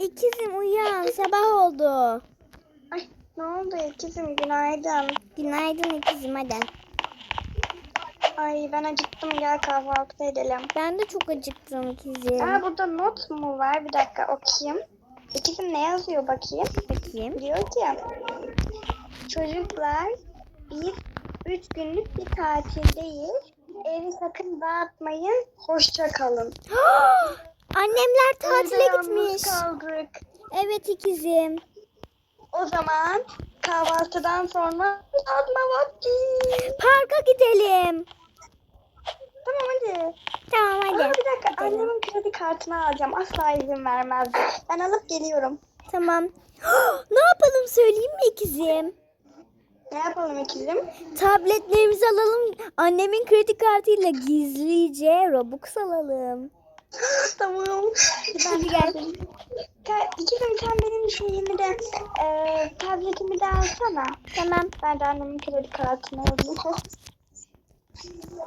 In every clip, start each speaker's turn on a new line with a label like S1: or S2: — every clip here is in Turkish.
S1: İkizim uyan sabah oldu.
S2: Ay ne oldu ikizim günaydın.
S1: Günaydın ikizim hadi.
S2: Ay ben acıktım gel kahvaltı edelim.
S1: Ben de çok acıktım ikizim.
S2: Aa burada not mu var? Bir dakika okuyayım. İkizim ne yazıyor bakayım?
S1: Bakayım.
S2: Diyor ki çocuklar biz üç günlük bir tatildeyiz. Evi sakın dağıtmayın. Hoşça kalın.
S1: Annemler tatile gitmiş.
S2: kaldık.
S1: Evet ikizim.
S2: O zaman kahvaltıdan sonra dağıtma vakti.
S1: Parka gidelim.
S2: Tamam hadi.
S1: Tamam hadi.
S2: Aa, bir dakika
S1: Gidelim.
S2: annemin kredi kartını alacağım. Asla izin vermezdi. Ben alıp geliyorum.
S1: Tamam. ne yapalım söyleyeyim mi ikizim?
S2: Ne yapalım ikizim?
S1: Tabletlerimizi alalım. Annemin kredi kartıyla gizlice Robux alalım.
S2: Tamam.
S1: Hadi gel.
S2: Ka- İkizim sen benim şeyimi de e, tabletimi de alsana.
S1: Tamam.
S2: Ben de annemin kredi kartını alayım.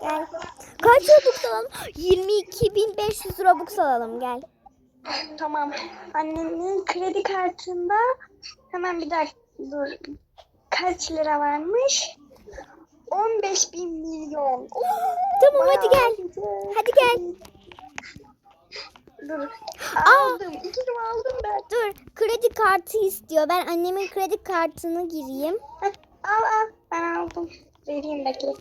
S1: Gel. Kaç Robux alalım? 22.500 Robux alalım gel.
S2: tamam. Annemin kredi kartında hemen bir dakika dur. Kaç lira varmış? 15 bin milyon. Oo,
S1: Tamam hadi
S2: bayağı
S1: gel. Hadi gel.
S2: Dur.
S1: Aa.
S2: Aldım. İkizim aldım ben.
S1: Dur kredi kartı istiyor. Ben annemin kredi kartını gireyim.
S2: Heh, al al. Ben aldım. Vereyim bekle.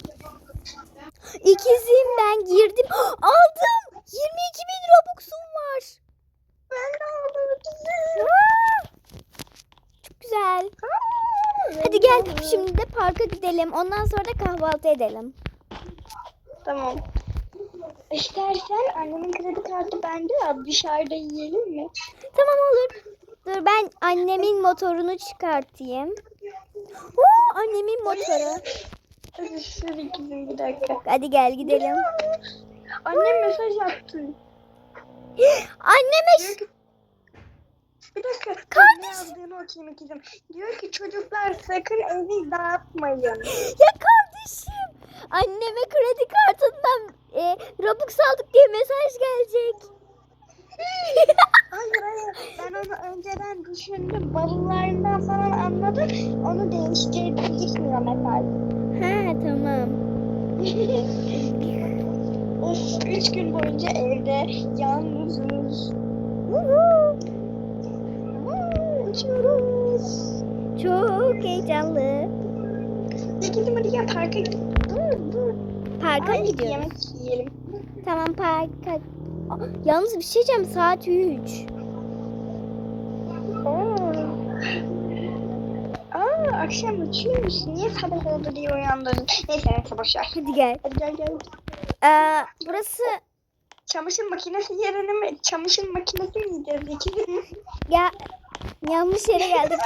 S1: İkizim ben girdim. Aldım. 22 bin Robux'um var.
S2: Ben de aldım!
S1: Çok güzel. Hadi gel şimdi de parka gidelim. Ondan sonra da kahvaltı edelim.
S2: Tamam. İstersen annemin kredi kartı bende ya dışarıda yiyelim mi?
S1: Tamam olur. Dur ben annemin motorunu çıkartayım. Oo, annemin motoru.
S2: Hadi şöyle ikizim bir dakika.
S1: Hadi gel gidelim.
S2: Annem mesaj attı.
S1: Anneme
S2: Diyor ki bir dakika.
S1: Kardeş.
S2: Ne yazdığını okuyayım ikizim. Diyor ki çocuklar sakın evi dağıtmayın.
S1: ya kardeşim anneme kredi kartından e, Robux aldık diye mesaj gelecek.
S2: Hayır hayır. Ben onu önceden düşündüm. Bavullarından falan anladım. Onu değiştirdim. Gitmiyor mesaj.
S1: ha tamam.
S2: of üç gün boyunca evde yalnızız. Uçuyoruz.
S1: Çok heyecanlı.
S2: Hadi gel parka gidelim. Dur dur.
S1: Parka mı gidiyoruz?
S2: Yemek yiyelim.
S1: Tamam parka. Aa, Yalnız bir şey diyeceğim saat 3.
S2: Oo. Aa, akşam uçuyormuş. Niye sabah oldu diye uyandırdın. Neyse neyse boşver.
S1: Hadi gel.
S2: Hadi gel gel.
S1: Ee, burası
S2: Çamaşır makinesi yerine mi? Çamaşır makinesi mi yiyeceğiz ikizim?
S1: ya yanlış yere geldik.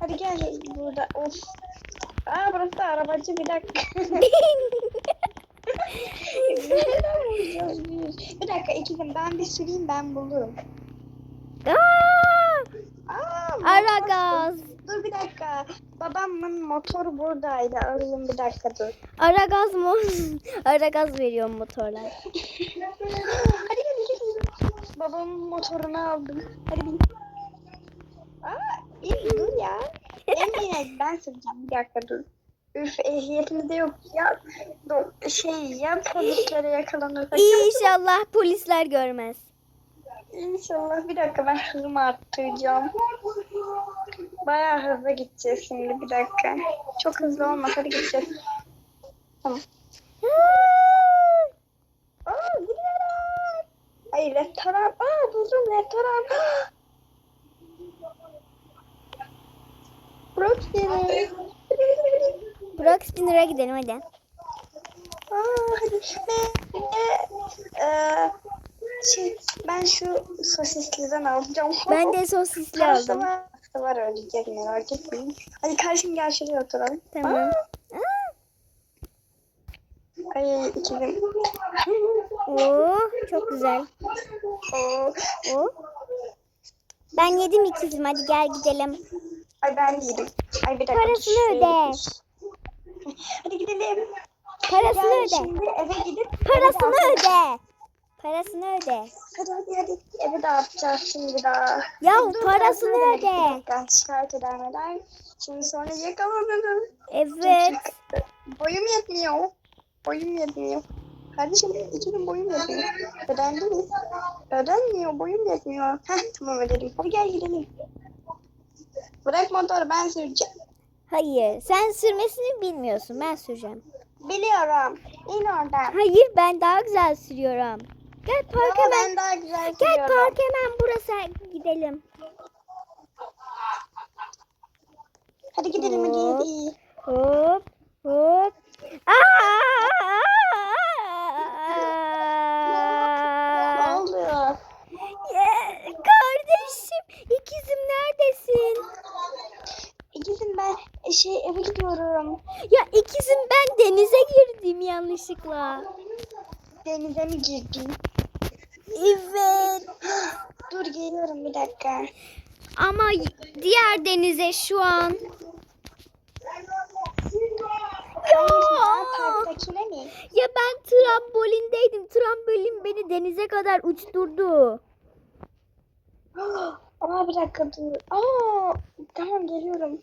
S2: Hadi gel burada. Of. Aa burası da arabacı bir dakika. Nereden bulacağız biz? Bir dakika ikizim ben bir süreyim ben bulurum.
S1: Aa,
S2: Aa, motor-
S1: Aragaz.
S2: Dur bir dakika. Babamın motoru buradaydı. Arayayım bir dakika dur.
S1: Ara gaz mı? Ara gaz veriyorum motorlar.
S2: Hadi gel ikizim. Babamın motorunu aldım. Hadi bin. Aa, bin dur ya. İyi ben süreceğim. Bir dakika dur. Üf ehliyetimde yok ya. Dur, şey ya polislere yakalanırsak.
S1: İnşallah polisler görmez.
S2: İnşallah bir dakika ben hızımı arttıracağım. Bayağı hızlı gideceğiz şimdi bir dakika. Çok hızlı olmaz hadi gideceğiz. Tamam. Aa gidiyoruz. Ay restoran. Aa buldum restoran.
S1: Brock Spinner'a gidelim hadi.
S2: Aa hadi. Şey, ben şu sosisliden alacağım.
S1: Ben de sosisli aldım.
S2: var. Karşıda var ölecek merak etmeyin. Hadi karşım gel şuraya oturalım.
S1: Tamam.
S2: Aa, Ay ikizim.
S1: Oo, çok güzel.
S2: Oo.
S1: Oo. Ben yedim ikizim hadi gel gidelim.
S2: Ay ben değilim. Ay bir dakika.
S1: Parasını
S2: şuraya
S1: öde.
S2: Hadi gidelim.
S1: Parasını
S2: Gel
S1: öde.
S2: şimdi eve gidip
S1: Parasını öde. Parasını öde.
S2: Hadi hadi hadi. Evi dağıtacağız şimdi daha.
S1: Ya
S2: Dur,
S1: parasını
S2: dur,
S1: öde.
S2: Bir dakika şikayet edermeler. Şimdi sonra yakalanırım.
S1: Evet.
S2: Boyum yetmiyor. Boyum yetmiyor. Kardeşim ikinin boyum yetmiyor. Ödendi mi? Ödenmiyor. Boyum yetmiyor. Heh tamam ödedim. Hadi gel gidelim. Bırak motoru ben süreceğim.
S1: Hayır. Sen sürmesini bilmiyorsun. Ben süreceğim.
S2: Biliyorum. İn oradan.
S1: Hayır ben daha güzel sürüyorum. Gel park
S2: Ama
S1: hemen.
S2: ben daha güzel
S1: Gel
S2: sürüyorum.
S1: park hemen burası gidelim.
S2: Hadi gidelim
S1: Hop.
S2: hadi.
S1: Hop hop.
S2: Ne
S1: Aa!
S2: oldu?
S1: Ye- Kardeşim ikizim neredesin?
S2: İkizim ben e, şey eve gidiyorum.
S1: Ya ikizim ben denize girdim yanlışlıkla.
S2: Denize mi girdin?
S1: Evet.
S2: Dur geliyorum bir dakika.
S1: Ama diğer denize şu an. Ya. Ya ben trambolindeydim. Trambolin beni denize kadar uçturdu.
S2: Aa bir dakika dur. Aa tamam geliyorum.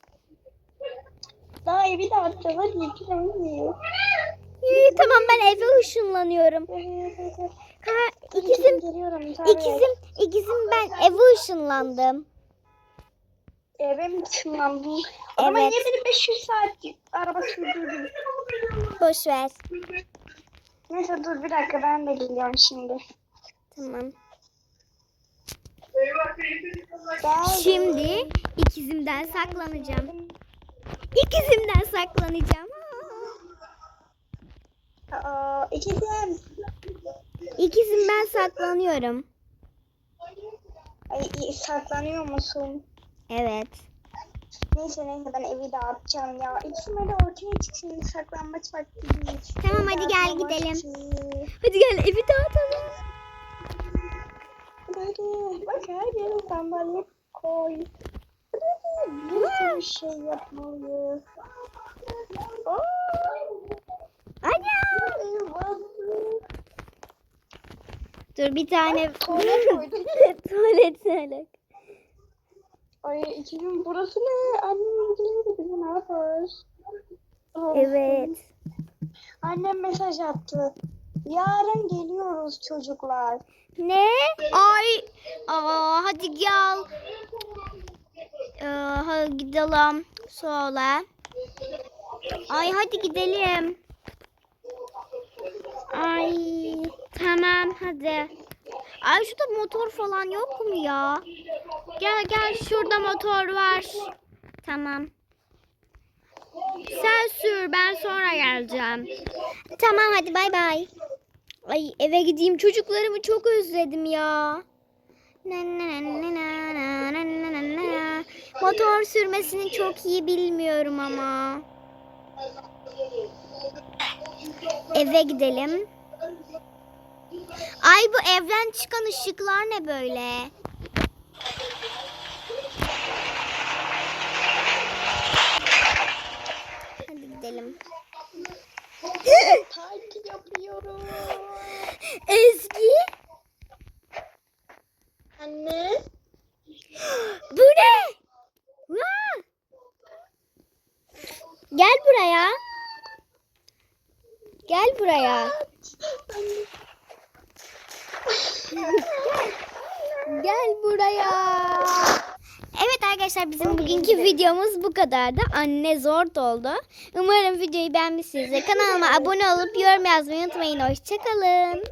S2: Daha evi dağıtacağız hadi gidelim
S1: İyi, tamam ben eve ışınlanıyorum. Ha, ikizim, ikizim, ikizim ben eve ışınlandım.
S2: Eve mi tırmandın? Ama niye beni 500 saat araba sürdürdün?
S1: Boş ver.
S2: Neyse dur bir dakika ben de geliyorum şimdi.
S1: Tamam. Şimdi ikizimden saklanacağım. İkizimden saklanacağım.
S2: Aa, ikizim.
S1: İkizim ben saklanıyorum.
S2: Ay saklanıyor musun?
S1: Evet.
S2: Neyse neyse ben evi dağıtacağım ya. İkizim hadi ortaya çıksın saklanmaç vakti değil.
S1: Tamam, hadi gel gidelim.
S2: vakti.
S1: Hadi gel evi dağıtalım.
S2: Hadi. Bak her yere sandalye koy. Hadi. Bir şey yapmalıyız.
S1: Dur bir tane
S2: Tuvalet koydum.
S1: tuvalet tuvalet.
S2: Ay ikizim burası ne? Annem ilgili bizi ne yapar?
S1: Evet.
S2: Annem mesaj attı. Yarın geliyoruz çocuklar.
S1: Ne? Ay. Aa, hadi gel. Ee, hadi gidelim. Sonra. Ay hadi gidelim. Ay Tamam hadi. Ay şurada motor falan yok mu ya? Gel gel şurada motor var. Tamam. Sen sür ben sonra geleceğim. Tamam hadi bay bay. Ay eve gideyim çocuklarımı çok özledim ya. Motor sürmesini çok iyi bilmiyorum ama. Eve gidelim. Ay bu evden çıkan ışıklar ne böyle? Hadi gidelim.
S2: Parti yapıyoruz.
S1: Ezgi?
S2: Anne.
S1: Bu ne? Vaa! Gel buraya. Gel buraya. Gel buraya. Evet arkadaşlar bizim bugünkü videomuz bu kadardı. Anne zor oldu. Umarım videoyu beğenmişsinizdir. Kanalıma abone olup yorum yazmayı unutmayın. Hoşçakalın.